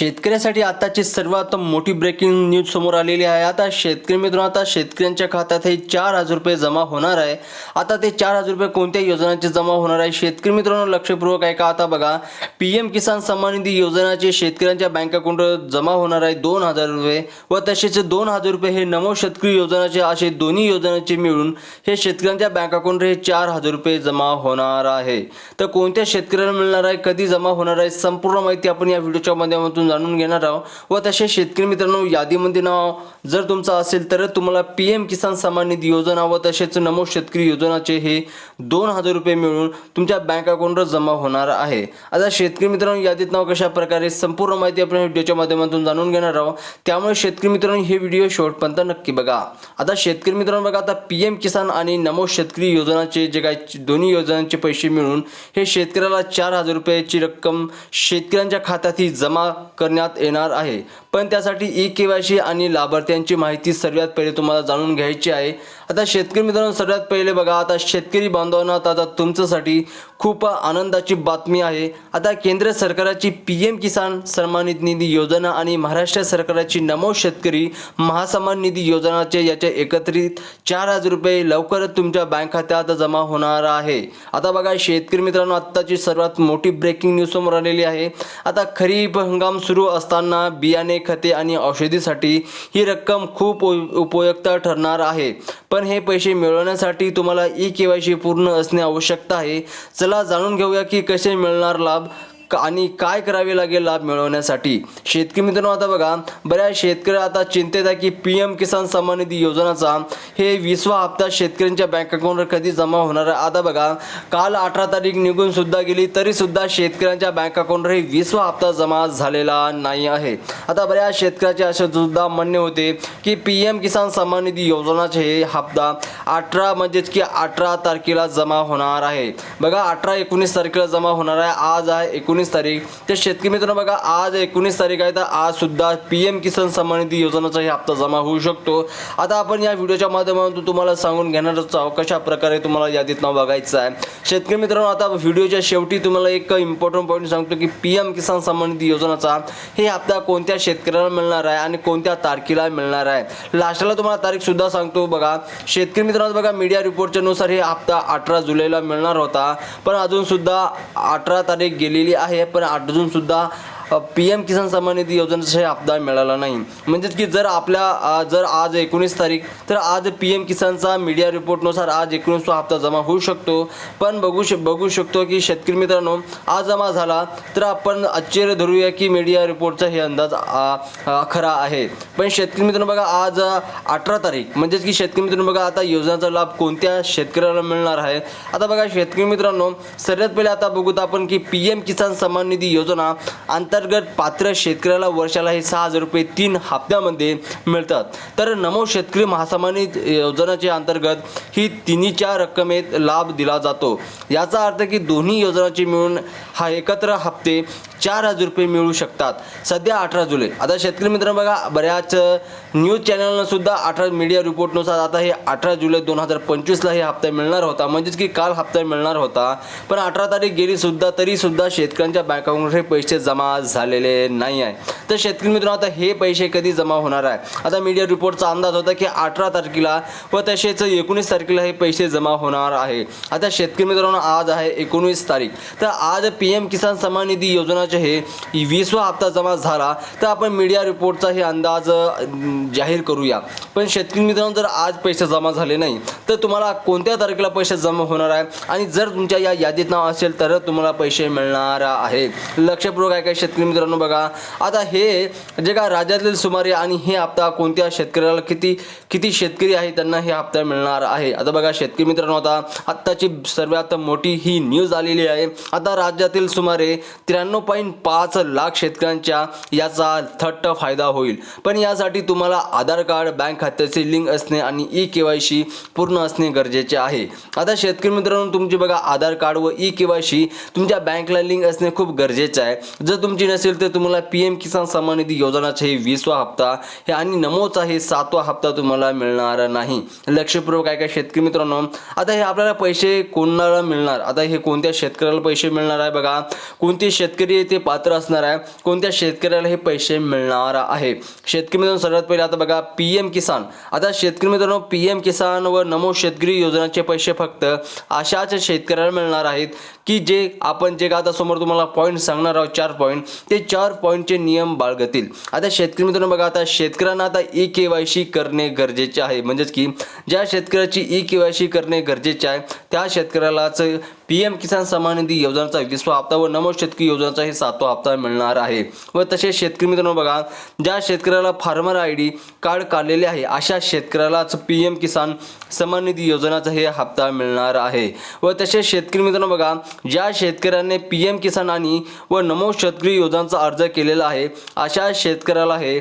शेतकऱ्यासाठी आताची सर्वात मोठी ब्रेकिंग न्यूज समोर आलेली आहे. आता शेतकरी मित्रांनो आता शेतकऱ्यांच्या खात्यात हे चार हजार रुपये जमा होणार आहे. आता ते चार हजार रुपये कोणत्या योजनांचे जमा होणार आहे? शेतकरी मित्रांनो लक्षपूर्वक आहे का आता बघा पी एम किसान सन्मान निधी योजनाचे शेतकऱ्यांच्या बँक अकाउंटवर जमा होणार आहे दोन हजार रुपये व तसेच दोन हजार रुपये हे नमो शेतकरी योजनाचे असे दोन्ही योजनांचे मिळून हे शेतकऱ्यांच्या बँक अकाउंटवर हे चार हजार रुपये जमा होणार आहे. तर कोणत्या शेतकऱ्याला मिळणार आहे कधी जमा होणार आहे संपूर्ण माहिती आपण या व्हिडिओच्या माध्यमातून जाणून घेणार आहोत व तसे शेतकरी मित्रांनो यादीमध्ये नाव जर तुमचं असेल तर तुम्हाला पी एम किसान सन्मान निधी योजना व तसेच नमो शेतकरी योजनाचे हे दोन हजार रुपये मिळून तुमच्या बँक अकाउंटवर जमा होणार आहे. आता शेतकरी मित्रांनो यादीत नाव कशा प्रकारे संपूर्ण माहिती आपण व्हिडिओच्या माध्यमातून जाणून घेणार आहोत. त्यामुळे शेतकरी मित्रांनो हे व्हिडिओ शेवटपर्यंत नक्की बघा. आता शेतकरी मित्रांनो बघा आता पी एम किसान आणि नमो शेतकरी योजनाचे जे काय दोन्ही योजनांचे पैसे मिळून हे शेतकऱ्याला चार हजार रुपयाची रक्कम शेतकऱ्यांच्या खात्यात ही जमा करण्यात येणार आहे. पण त्यासाठी ई के वाय सी आणि लाभार्थ्यांची माहिती सर्वात पहिले तुम्हाला जाणून घ्यायची आहे. आता शेतकरी मित्रांनो सगळ्यात पहिले बघा आता शेतकरी बांधवांना आता तुमच्यासाठी खूप आनंदाची बातमी आहे. आता केंद्र सरकारची पी एम किसान सन्मान निधी योजना आणि महाराष्ट्र सरकारची नमो शेतकरी महासन्मान निधी योजनाचे याचे एकत्रित चार हजार रुपये लवकरच तुमच्या बँक खात्यात जमा होणार आहे. आता बघा शेतकरी मित्रांनो आत्ताची सर्वात मोठी ब्रेकिंग न्यूज समोर आलेली आहे. आता खरीप हंगाम सुरू असताना बियाणे खते आणि औषधीसाठी ही रक्कम खूप उप- उपयुक्त ठरणार आहे. पण हे पैसे मिळवण्यासाठी तुम्हाला ई के वाय सी पूर्ण असणे आवश्यकता आहे. चला जाणून घेऊया की कसे मिळणार लाभ. आणि काय करावे लागेल लाभ मिळवण्यासाठी? शेतकरी मित्रांनो आता बघा बऱ्याच शेतकरी आता चिंतेत आहे की पी एम किसान सन्मान निधी योजनाचा हे विसवा हप्ता शेतकऱ्यांच्या बँक अकाउंटवर कधी जमा होणार आहे? आता बघा काल अठरा तारीख निघून सुद्धा गेली तरी सुद्धा शेतकऱ्यांच्या बँक अकाउंटवर हे विसवा हप्ता जमा झालेला नाही आहे. आता बऱ्याच शेतकऱ्याचे असे सुद्धा म्हणणे होते की पी एम किसान सन्मान निधी योजनाचे हे हप्ता अठरा म्हणजेच की अठरा तारखेला जमा होणार आहे. बघा अठरा एकोणीस तारखेला जमा होणार आहे. आज आहे एकोणीस तारीख. तर शेतकरी मित्रांनो बघा आज एकोणीस तारीख आहे. तर आज सुद्धा पी एम किसान सन्मान निधी योजनेचाही हप्ता जमा होऊ शकतो. आता आपण या व्हिडिओच्या माध्यमातून तुम्हाला सांगून घेणारच आहोत कशा प्रकारे तुम्हाला यादीत नाव बघायचं आहे. शेतकरी मित्रांनो आता व्हिडिओच्या शेवटी तुम्हाला एक इम्पॉर्टंट पॉईंट सांगतो की पी एम किसान सन्मान निधी योजनेचा हे हप्ता कोणत्या शेतकऱ्याला मिळणार आहे आणि कोणत्या तारखेला मिळणार आहे. लास्टला तुम्हाला तारीख सुद्धा सांगतो बघा. शेतकरी मित्रांनो बघा मीडिया रिपोर्टच्या नुसार हे हप्ता अठरा जुलैला मिळणार होता. पण अजून सुद्धा अठरा तारीख गेलेली आहे. पण अजून सुद्धा पी एम किसान सन्मान निधी योजनेचा हे हप्ता मिळाला नाही. म्हणजेच की जर आपल्या जर आज एकोणीस तारीख तर आज पी एम किसानचा मीडिया रिपोर्टनुसार आज एकोणीसवा हप्ता जमा होऊ शकतो. पण बघू श बघू शकतो की शेतकरी मित्रांनो आज जमा झाला तर आपण आश्चर्य धरूया की मीडिया रिपोर्टचा हे अंदाज खरा आहे. पण शेतकरी मित्रांनो बघा आज अठरा तारीख म्हणजेच की शेतकरी मित्रांनो बघा आता योजनाचा लाभ कोणत्या शेतकऱ्याला मिळणार आहे? आता बघा शेतकरी मित्रांनो सर्वात पहिले आता बघूत आपण की पी एम किसान सन्मान निधी योजना अंतर्गत पात्र शेतकऱ्याला वर्षाला हे सहा हजार रुपये तीन हप्त्यामध्ये मिळतात. तर नमो शेतकरी महासामान्य योजनाच्या अंतर्गत ही तिन्हीच्या रक्कमेत लाभ दिला जातो. याचा अर्थ की दोन्ही योजनाचे मिळून हा एकत्र हप्ते चार हजार रुपये मिळू शकतात. सध्या अठरा जुलै. आता शेतकरी मित्रांनो बघा बऱ्याच न्यूज चॅनलनं सुद्धा अठरा मीडिया रिपोर्टनुसार आता हे अठरा जुलै दोन हजार पंचवीसला हे हप्ता मिळणार होता. म्हणजेच की काल हप्ता मिळणार होता. पण अठरा तारीख गेली सुद्धा तरी सुद्धा शेतकऱ्यांच्या बँक अकाउंटवर हे पैसे जमा झालेले नाही आहे. तर शेतकरी मित्रांनो आता हे पैसे कधी जमा होणार आहे? आता मीडिया रिपोर्टचा अंदाज होता की अठरा तारखेला व तसेच एकोणीस तारखेला हे पैसे जमा होणार आहे. आता शेतकरी मित्रांनो आज आहे एकोणीस तारीख. तर आज पी एम किसान सन्मान निधी योजना योजनाचे हे वीसवा हप्ता जमा झाला तर आपण मीडिया रिपोर्टचा हे अंदाज जाहीर करूया. पण शेतकरी मित्रांनो जर आज पैसे जमा झाले नाही तर तुम्हाला कोणत्या तारखेला पैसे जमा होणार आहे? आणि जर तुमच्या या यादीत नाव असेल तर तुम्हाला पैसे मिळणार आहे. लक्षपूर्वक आहे काय शेतकरी मित्रांनो बघा. आता हे जे काय राज्यातील सुमारे आणि हे हप्ता कोणत्या शेतकऱ्याला किती किती शेतकरी आहे त्यांना हे हप्ता मिळणार आहे. आता बघा शेतकरी मित्रांनो आता आत्ताची सर्वात मोठी ही न्यूज आलेली आहे. आता राज्यातील सुमारे त्र्याण्णव पॉईंट पाच लाख शेतकऱ्यांच्या याचा थट्ट फायदा होईल. पण यासाठी तुम्हाला आधार कार्ड बँक खात्याचे लिंक असणे आणि ई के वाय सी पूर्ण असणे गरजेचे आहे. आता शेतकरी मित्रांनो तुमचे बघा आधार कार्ड व ई के वाय सी तुमच्या बँकला लिंक असणे खूप गरजेचे आहे. जर तुमची नसेल तर तुम्हाला पी एम किसान सन्मान निधी योजनाचा हे वीसवा हप्ता हे आणि नमोचा हे सातवा हप्ता तुम्हाला मिळणार नाही. लक्षपूर्वक काय काय शेतकरी मित्रांनो. आता हे आपल्याला पैसे कोणाला मिळणार? आता हे कोणत्या शेतकऱ्याला पैसे मिळणार आहे बघा. कोणते शेतकरी ते पात्र असणार आहे. कोणत्या शेतकऱ्याला हे पैसे मिळणार आहे? शेतकरी मित्रांनो सर्वात पहिले आता बघा पी एम किसान. आता शेतकरी मित्रांनो पी एम किसान व नमो शेतकरी योजनाचे पैसे फक्त अशाच शेतकऱ्याला मिळणार आहेत की जे आपण जे का आता समोर तुम्हाला पॉईंट सांगणार आहोत चार पॉईंट ते चार पॉईंटचे नियम बाळगतील. आता शेतकरी मित्रांनो बघा आता शेतकऱ्यांना आता ई के वाय सी करणे गरजेचे आहे. म्हणजेच की ज्या शेतकऱ्याची ई के वाय सी करणे गरजेचे आहे त्या शेतकऱ्यालाच पी एम किसान सन्मान निधी योजनेचा विसवा हप्ता व नमो शेतकरी योजनेचा हे सातवा हप्ता मिळणार आहे. व तसेच शेतकरी मित्रांनो बघा ज्या शेतकऱ्याला फार्मर आय डी कार्ड काढलेले आहे अशा शेतकऱ्यालाच पी एम किसान सन्मान निधी योजनाचा हे हप्ता मिळणार आहे. व तसेच शेतकरी मित्रांनो बघा ज्या शेतकऱ्याने पी एम किसान आणि व नमो शेतकरी योजनांचा अर्ज केलेला आहे अशा शेतकऱ्याला हे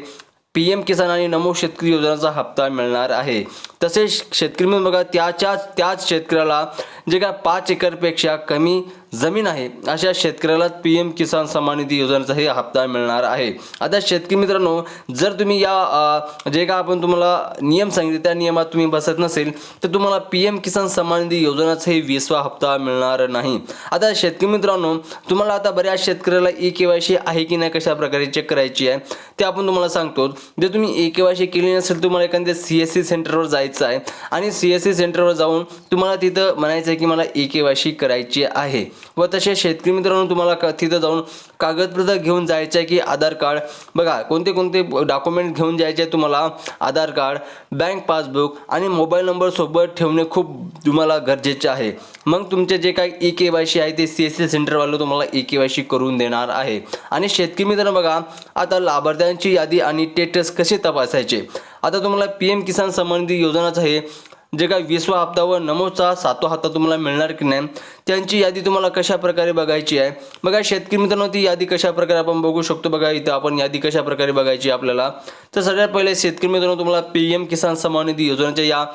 पी एम किसान आणि नमो शेतकरी योजनाचा हप्ता मिळणार आहे. तसेच शेतकरी म्हणून बघा त्याच्याच त्याच शेतकऱ्याला जे काय पाच एकरपेक्षा कमी जमीन आहे. अशा शेतकऱ्याला पी एम किसान सन्मान निधी योजनेचाही हप्ता मिळणार आहे. आता शेतकरी मित्रांनो जर तुम्ही या जे का आपण तुम्हाला नियम सांगितले त्या नियमात तुम्ही बसत नसेल तर तुम्हाला पी एम किसान सन्मान निधी योजनेचा हे वीसवा हप्ता मिळणार नाही. आता शेतकरी मित्रांनो तुम्हाला आता बऱ्याच शेतकऱ्याला ई के वाय सी आहे की नाही कशा प्रकारे चेक करायची आहे ते आपण तुम्हाला सांगतो. जर तुम्ही ई के वाय सी केली नसेल तुम्हाला एखाद्या सी एस सी सेंटरवर जायचं आहे आणि सी एस सी सेंटरवर जाऊन तुम्हाला तिथं म्हणायचं आहे की मला ई के वाय सी करायची आहे. व तसे शेतकरी मित्रांनो तुम्हाला क- तिथं जाऊन कागदपत्र घेऊन जायचं आहे की आधार कार्ड. बघा कोणते कोणते डॉक्युमेंट घेऊन जायचे आहे तुम्हाला? आधार कार्ड बँक पासबुक आणि मोबाईल नंबर सोबत ठेवणे खूप तुम्हाला गरजेचे आहे. मग तुमचे जे काही ई के वाय सी आहे ते सी एस सी सेंटरवाले तुम्हाला ई के वाय सी करून देणार आहे. आणि शेतकरी मित्रांनो बघा आता लाभार्थ्यांची यादी आणि टेटस कसे तपासायचे? आता तुम्हाला पी एम किसान संबंधी योजनाच आहे. जे काय वीसवा हप्ता व नमोचा सातवा हप्ता तुम्हाला मिळणार की नाही त्यांची यादी तुम्हाला कशा प्रकारे बघायची आहे? बघा शेतकरी मित्रांनो ती यादी कशा प्रकारे आपण बघू शकतो? बघा इथं आपण यादी कशा प्रकारे बघायची आपल्याला? तर सगळ्यात पहिले शेतकरी मित्रांनो तुम्हाला पी एम किसान सन्मान निधी योजनेच्या या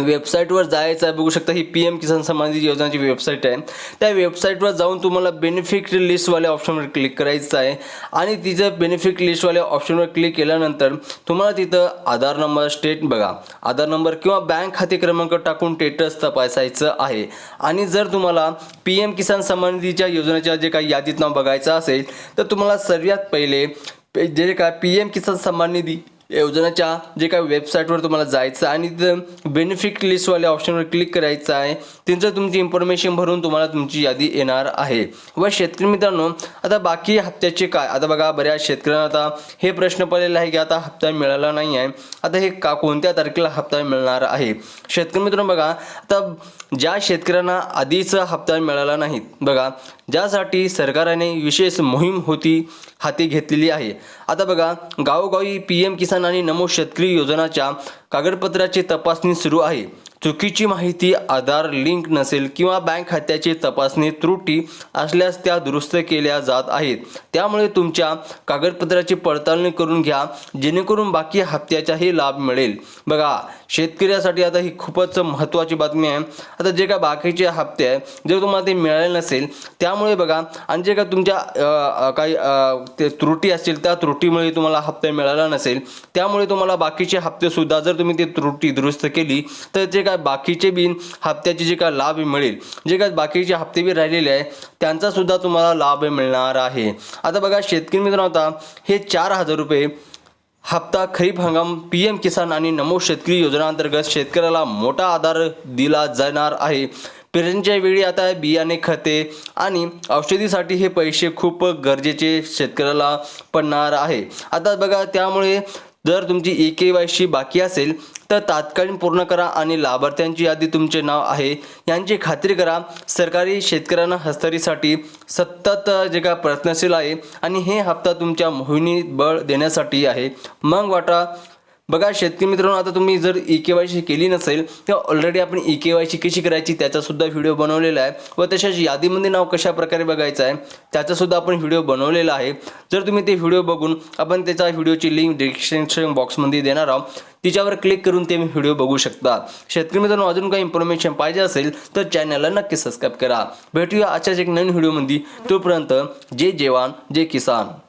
वेबसाईटवर जायचं आहे बघू शकता ही पी एम किसान सन्मान निधी योजनाची वेबसाईट आहे. त्या वेबसाईटवर जाऊन तुम्हाला बेनिफिट लिस्टवाल्या ऑप्शनवर क्लिक करायचं आहे. आणि तिचं बेनिफिट लिस्टवाल्या ऑप्शनवर क्लिक केल्यानंतर तुम्हाला तिथं आधार नंबर स्टेट बघा. आधार नंबर किंवा बँक खाते क्रमांक टाकून स्टेटस तपासायचं आहे. आणि जर तुम्हाला पी एम किसान सन्मान निधीच्या योजनेच्या जे काही यादीत नाव बघायचं असेल तर तुम्हाला सर्वात पहिले जे काय पी एम किसान सन्मान निधी योजनेच्या जे काही वेबसाईटवर तुम्हाला जायचं आहे आणि तिथं बेनिफिट लिस्टवाल्या ऑप्शनवर क्लिक करायचं आहे त्यांचं तुमची इन्फॉर्मेशन भरून तुम्हाला तुमची यादी येणार आहे. व शेतकरी मित्रांनो आता बाकी हप्त्याचे काय? आता बघा बऱ्याच शेतकऱ्यांना आता हे प्रश्न पडलेला आहे की आता हप्ता मिळाला नाही आहे. आता हे का कोणत्या तारखेला हप्ता मिळणार आहे? शेतकरी मित्रांनो बघा आता ज्या शेतकऱ्यांना आधीच हप्ता मिळाला नाही बघा ज्यासाठी सरकारने विशेष मोहीम होती हाती घेतलेली आहे. आता बघा गावोगावी पी एम किसान आणि नमो शेतकरी योजनाच्या कागदपत्राची तपासणी सुरू आहे. चुकीची माहिती आधार लिंक नसेल किंवा बँक खात्याची तपासणी त्रुटी असल्यास त्या दुरुस्त केल्या जात आहेत. त्यामुळे तुमच्या कागदपत्राची पडताळणी करून घ्या जेणेकरून बाकी हप्त्याचाही लाभ मिळेल. बघा शेतकऱ्यासाठी आता ही खूपच महत्त्वाची बातमी आहे. आता जे काय बाकीचे हप्ते आहे जर तुम्हाला ते मिळाले नसेल त्यामुळे बघा आणि जे काय तुमच्या काही ते त्रुटी असतील त्या त्रुटीमुळे तुम्हाला हप्ते मिळाला नसेल त्यामुळे तुम्हाला बाकीचे हप्ते सुद्धा जर तुम्ही ते त्रुटी दुरुस्त केली तर जे काय बाकीचे बिन हप्त्याचे जे काय लाभ मिळेल जे काय बाकीचे हप्ते बी राहिलेले आहे त्यांचा सुद्धा तुम्हाला लाभ मिळणार आहे. आता बघा शेतकरी मित्रांनो आता हे चार हजार रुपये हप्ता खरीप हंगाम पी एम किसान आणि नमो शेतकरी योजनांतर्गत शेतकऱ्याला मोठा आधार दिला जाणार आहे. पेरणीच्या वेळी आता बियाणे खते आणि औषधीसाठी हे पैसे खूप गरजेचे शेतकऱ्याला पडणार आहे. आता बघा त्यामुळे जर तुमची ए के वाय सी बाकी असेल तर तात्कालीन पूर्ण करा आणि लाभार्थ्यांची यादी तुमचे नाव आहे यांची खात्री करा. सरकारी शेतकऱ्यांना हस्तरीसाठी सतत जे काय प्रयत्नशील आहे आणि हे हप्ता तुमच्या मोहिनी बळ देण्यासाठी आहे. मग वाटा बघा शेतकरी मित्रांनो आता तुम्ही जर ई के वाय सी केली नसेल तर ऑलरेडी आपण ई के वाय सी कशी करायची त्याचासुद्धा व्हिडिओ बनवलेला आहे व तशाच यादीमध्ये नाव कशा प्रकारे बघायचं आहे त्याचासुद्धा आपण व्हिडिओ बनवलेला आहे. जर तुम्ही ते व्हिडिओ बघून आपण त्याचा व्हिडिओची लिंक डिस्क्रिप्शन बॉक्समध्ये देणार आहोत. तिच्यावर क्लिक करून ते व्हिडिओ बघू शकता. शेतकरी मित्रांनो अजून काही इन्फॉर्मेशन पाहिजे असेल तर चॅनलला नक्की सबस्क्राईब करा. भेटूया आजच्याच एक नवीन व्हिडिओमध्ये तोपर्यंत जे जवान जे किसान.